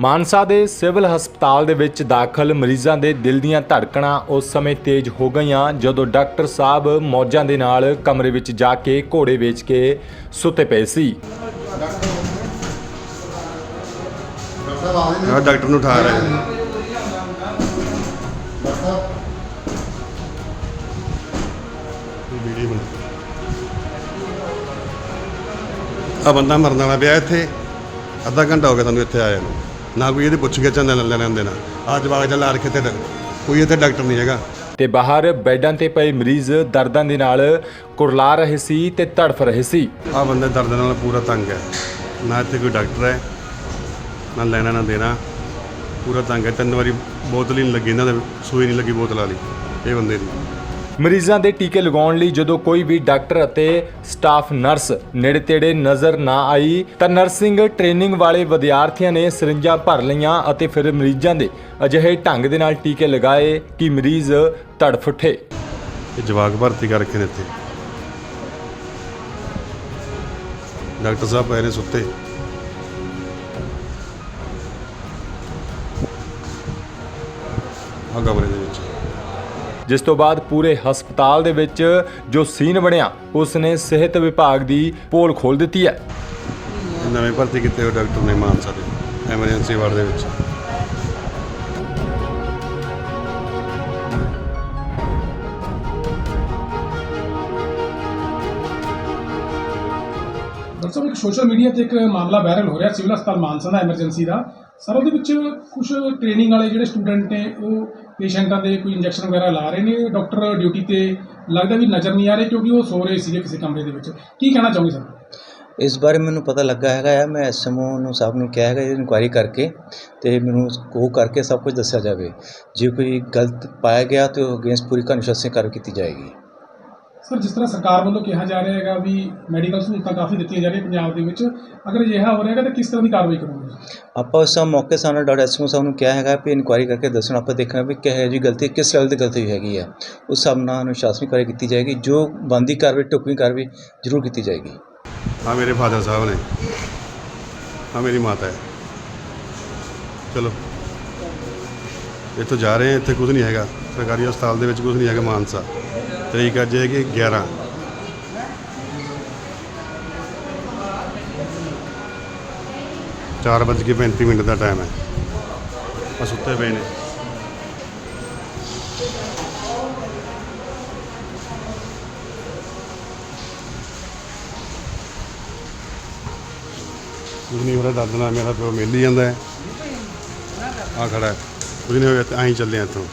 ਮਾਨਸਾ ਦੇ ਸਿਵਲ ਹਸਪਤਾਲ ਦੇ ਵਿੱਚ ਦਾਖਲ ਮਰੀਜ਼ਾਂ ਦੇ ਦਿਲ ਦੀਆਂ ਧੜਕਣਾਂ ਉਸ ਸਮੇਂ ਤੇਜ਼ ਹੋ ਗਈਆਂ, ਜਦੋਂ ਡਾਕਟਰ ਸਾਹਿਬ ਮੌਜਾਂ ਦੇ ਨਾਲ ਕਮਰੇ ਵਿੱਚ ਜਾ ਕੇ ਘੋੜੇ ਵੇਚ ਕੇ ਸੁੱਤੇ ਪਏ ਸੀ। ਆ ਡਾਕਟਰ ਨੂੰ ਉਠਾ ਰਹੇ ਨੇ। ਆ ਬੰਦਾ ਮਰਨ ਵਾਲਾ ਪਿਆ ਇੱਥੇ। ਅੱਧਾ ਘੰਟਾ ਹੋ ਗਿਆ ਤੁਹਾਨੂੰ ਇੱਥੇ ਆਇਆ ਨੂੰ। ਨਾ ਕੋਈ ਇਹਦੀ ਪੁੱਛ ਕੇ ਚੰਨ ਲੈ ਲੈਂਦੇ ਨਾ। ਆ ਜਵਾਗ ਜਾਂ ਲਾ ਰੱਖੇ ਤੇ ਕੋਈ ਇੱਥੇ ਡਾਕਟਰ ਨਹੀਂ ਹੈਗਾ। ਤੇ ਬਾਹਰ ਬੈੱਡਾਂ ਤੇ ਪਏ ਮਰੀਜ਼ ਦਰਦਾਂ ਦੇ ਨਾਲ ਕੁਰਲਾ ਰਹੇ ਸੀ ਤੇ ਤੜਫ ਰਹੇ ਸੀ। ਆ ਬੰਦੇ ਦਰਦ ਨਾਲ ਪੂਰਾ ਤੰਗ ਹੈ। ਨਾ ਇੱਥੇ ਕੋਈ ਡਾਕਟਰ ਹੈ ਨਾ ਲੈਣਾ ਨਾ ਦੇਣਾ। ਪੂਰਾ ਤੰਗ ਹੈ। ਤਿੰਨ ਵਾਰੀ ਬੋਤਲ ਹੀ ਨਹੀਂ ਲੱਗੀ ਇਹਨਾਂ ਦੇ ਸੂਈ ਨਹੀਂ ਲੱਗੀ ਬੋਤਲ ਵਾਲੀ। ਇਹ ਬੰਦੇ ਦੀ। ਮਰੀਜ਼ਾਂ ਦੇ ਟੀਕੇ ਲਗਾਉਣ ਲਈ ਜਦੋਂ ਕੋਈ ਵੀ ਡਾਕਟਰ ਅਤੇ ਸਟਾਫ ਨਰਸ ਨੇੜੇ ਤੇੜੇ ਨਜ਼ਰ ਨਾ ਆਈ, ਤਾਂ ਨਰਸਿੰਗ ਟ੍ਰੇਨਿੰਗ ਵਾਲੇ ਵਿਦਿਆਰਥੀਆਂ ਨੇ ਸਰਿੰਜਾਂ ਭਰ ਲਈਆਂ ਅਤੇ ਫਿਰ ਮਰੀਜ਼ਾਂ ਦੇ ਅਜਿਹੇ ਢੰਗ ਦੇ ਨਾਲ ਟੀਕੇ ਲਗਾਏ ਕਿ ਮਰੀਜ਼ ਤੜਫ ਉੱਠੇ ਇਹ ਜਵਾਕ ਭਰਤੀ ਕਰ ਰੱਖੇ ਡਾਕਟਰ ਸਾਹਿਬ ਪਏ ਨੇ ਸੁੱਤੇ। ਆ ਕਮਰੇ ਦੇ ਵਿੱਚ। ਜਿਸ ਤੋਂ ਬਾਅਦ ਪੂਰੇ ਹਸਪਤਾਲ ਦੇ ਵਿੱਚ ਜੋ ਸੀਨ ਬਣਿਆ ਉਸ ਨੇ ਸਿਹਤ ਵਿਭਾਗ ਦੀ ਪੋਲ ਖੋਲ ਦਿੱਤੀ ਹੈ। ਨਵੇਂ ਭਰਤੀ ਕੀਤੇ ਹੋਏ ਡਾਕਟਰ ਨੇ ਮਾਨਸਾ ਦੇ ਐਮਰਜੈਂਸੀ ਵਾਰਡ ਦੇ ਵਿੱਚ। ਸਾਹਿਬ ਇੱਕ ਸੋਸ਼ਲ ਮੀਡੀਆ ਤੇ ਇੱਕ ਮਾਮਲਾ ਵਾਇਰਲ ਹੋ ਰਿਹਾ। ਸਿਵਲ ਹਸਪਤਾਲ ਮਾਨਸਾ ਦਾ ਐਮਰਜੈਂਸੀ ਦਾ। ਸਰ ਉਹਦੇ ਵਿੱਚ ਕੁਝ ਟ੍ਰੇਨਿੰਗ ਵਾਲੇ ਜਿਹੜੇ ਸਟੂਡੈਂਟ ਨੇ, ਉਹ ਪੇਸ਼ੈਂਟਾਂ ਦੇ ਕੋਈ ਇੰਜੈਕਸ਼ਨ ਵਗੈਰਾ ਲਾ ਰਹੇ ਨੇ? ਡਾਕਟਰ ਡਿਊਟੀ ਤੇ ਲੱਗਦਾ ਵੀ ਨਜ਼ਰ ਨਹੀਂ ਆ ਰਹੇ ਕਿਉਂਕਿ ਉਹ ਸੋ ਰਹੇ ਸੀਗੇ ਕਿਸੇ ਕਮਰੇ ਦੇ ਵਿੱਚ। ਕੀ ਕਹਿਣਾ ਚਾਹੋਗੇ ਸਰ ਇਸ ਬਾਰੇ ਮੈਨੂੰ ਪਤਾ ਲੱਗਾ ਹੈਗਾ ਆ, ਮੈਂ ਐਸਐਮਓ ਨੂੰ ਸਾਹਿਬ ਨੂੰ ਕਿਹਾ ਹੈਗਾ ਇਨਕੁਆਇਰੀ ਕਰਕੇ ਤੇ ਮੈਨੂੰ ਉਹ ਕਰਕੇ ਸਭ ਕੁਝ ਦੱਸਿਆ ਜਾਵੇ। ਜੇ ਕੋਈ ਗਲਤ ਪਾਇਆ ਗਿਆ ਤੇ ਉਹ ਅਗੇਂਸਟ ਪੂਰੀ ਕਾਨੂੰਨੀ ਕਾਰਵਾਈ ਕੀਤੀ ਜਾਏਗੀ। ਸਰ ਜਿਸ ਤਰ੍ਹਾਂ ਸਰਕਾਰ ਵੱਲੋਂ ਕਿਹਾ ਜਾ ਰਿਹਾ ਹੈਗਾ ਵੀ ਮੈਡੀਕਲ ਸਹੂਲਤਾਂ ਕਾਫੀ ਦਿੱਤੀਆਂ ਜਾ ਰਹੀਆਂ ਪੰਜਾਬ ਦੇ ਵਿੱਚ ਅਗਰ ਅਜਿਹਾ ਹੋ ਰਿਹਾ ਹੈਗਾ ਤਾਂ ਕਿਸ ਤਰ੍ਹਾਂ ਦੀ ਕਾਰਵਾਈ ਕਰੋਗੇ ਆਪਾਂ ਉਸ ਸਮੇਂ ਮੌਕੇ ਸਾਨੂੰ ਡਾਕਟਰ ਐਸਐਮਓ ਸਾਹਿਬ ਨੂੰ ਕਿਹਾ ਹੈਗਾ ਵੀ ਇਨਕੁਆਇਰੀ ਕਰਕੇ ਦੱਸਣਾ ਆਪਾਂ ਦੇਖਣਾ ਵੀ ਕਿਹੋ ਜਿਹੀ ਗਲਤੀ ਕਿਸ ਲੈਵਲ ਦੀ ਗਲਤੀ ਹੈਗੀ ਆ ਉਸ ਹਿਸਾਬ ਨਾਲ ਅਨੁਸ਼ਾਸਨੀ ਕਾਰਵਾਈ ਕੀਤੀ ਜਾਏਗੀ ਜੋ ਬੰਦੀ ਕਾਰਵਾਈ ਟੁਕਵੀਂ ਕਾਰਵਾਈ ਜ਼ਰੂਰ ਕੀਤੀ ਜਾਏਗੀ। ਆ ਮੇਰੇ ਫਾਦਰ ਸਾਹਿਬ ਨੇ। ਆ ਮੇਰੀ ਮਾਤਾ ਹੈ। ਚਲੋ। ਇੱਥੋਂ ਜਾ ਰਹੇ ਹਾਂ ਇੱਥੇ ਕੁਝ ਨਹੀਂ ਹੈਗਾ। ਸਰਕਾਰੀ ਹਸਪਤਾਲ ਦੇ ਵਿੱਚ ਕੁਝ ਨਹੀਂ ਹੈਗਾ ਮਾਨਸਾ। ਤਰੀਕ ਅੱਜ ਹੈਗੀ 11 ਚਾਰ ਵੱਜ ਕੇ 35 ਮਿੰਟ ਦਾ ਟਾਈਮ ਹੈ। ਆ ਸੁੱਤੇ ਪਏ ਨੇ। ਕੁਝ ਨਹੀਂ ਹੋ ਰਿਹਾ ਦਾਦਾ ਨਾਲ ਮੇਰਾ ਪਿਓ ਮਿਲ ਹੀ ਜਾਂਦਾ ਹੈ। ਆ ਖੜਾ ਕੁਝ ਨਹੀਂ ਹੋਇਆ ਐਂ ਚੱਲੇ ਹਾਂ ਇੱਥੋਂ।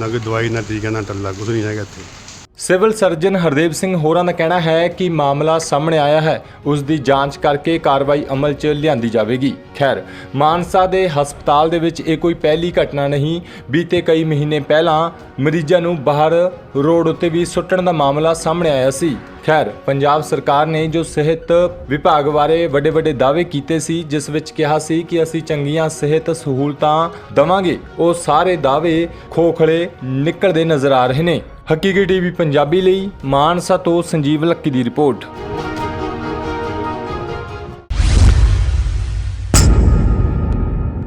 ਨਾ ਕੋਈ ਦਵਾਈ, ਨਾ ਟੀਕਾ, ਨਾ ਟੱਲਾ, ਕੁਝ ਨਹੀਂ ਹੈਗਾ ਇੱਥੇ। ਸਿਵਲ ਸਰਜਨ ਹਰਦੇਵ ਸਿੰਘ ਹੋਰਾਂ ਦਾ ਕਹਿਣਾ ਹੈ ਕਿ ਮਾਮਲਾ ਸਾਹਮਣੇ ਆਇਆ ਹੈ। ਉਸ ਦੀ ਜਾਂਚ ਕਰਕੇ ਕਾਰਵਾਈ ਅਮਲ 'ਚ ਲਿਆਂਦੀ ਜਾਵੇਗੀ। ਖੈਰ, ਮਾਨਸਾ ਦੇ ਹਸਪਤਾਲ ਦੇ ਵਿੱਚ ਇਹ ਕੋਈ ਪਹਿਲੀ ਘਟਨਾ ਨਹੀਂ। ਬੀਤੇ ਕਈ ਮਹੀਨੇ ਪਹਿਲਾਂ ਮਰੀਜ਼ਾਂ ਨੂੰ ਬਾਹਰ ਰੋਡ ਉੱਤੇ ਵੀ ਸੁੱਟਣ ਦਾ ਮਾਮਲਾ ਸਾਹਮਣੇ ਆਇਆ ਸੀ। ਖੈਰ, ਪੰਜਾਬ ਸਰਕਾਰ ਨੇ ਜੋ ਸਿਹਤ ਵਿਭਾਗ ਬਾਰੇ ਵੱਡੇ ਵੱਡੇ ਦਾਅਵੇ ਕੀਤੇ ਸੀ, ਜਿਸ ਵਿੱਚ ਕਿਹਾ ਸੀ ਕਿ ਅਸੀਂ ਚੰਗੀਆਂ ਸਿਹਤ ਸਹੂਲਤਾਂ ਦਵਾਂਗੇ, ਉਹ ਸਾਰੇ ਦਾਅਵੇ ਖੋਖਲੇ ਨਿਕਲਦੇ ਨਜ਼ਰ ਆ ਰਹੇ ਨੇ। ਹਕੀਕੀ ਟੀਵੀ ਪੰਜਾਬੀ ਲਈ ਮਾਨਸਾ ਤੋਂ ਸੰਜੀਵ ਲੱਕੀ ਦੀ ਰਿਪੋਰਟ।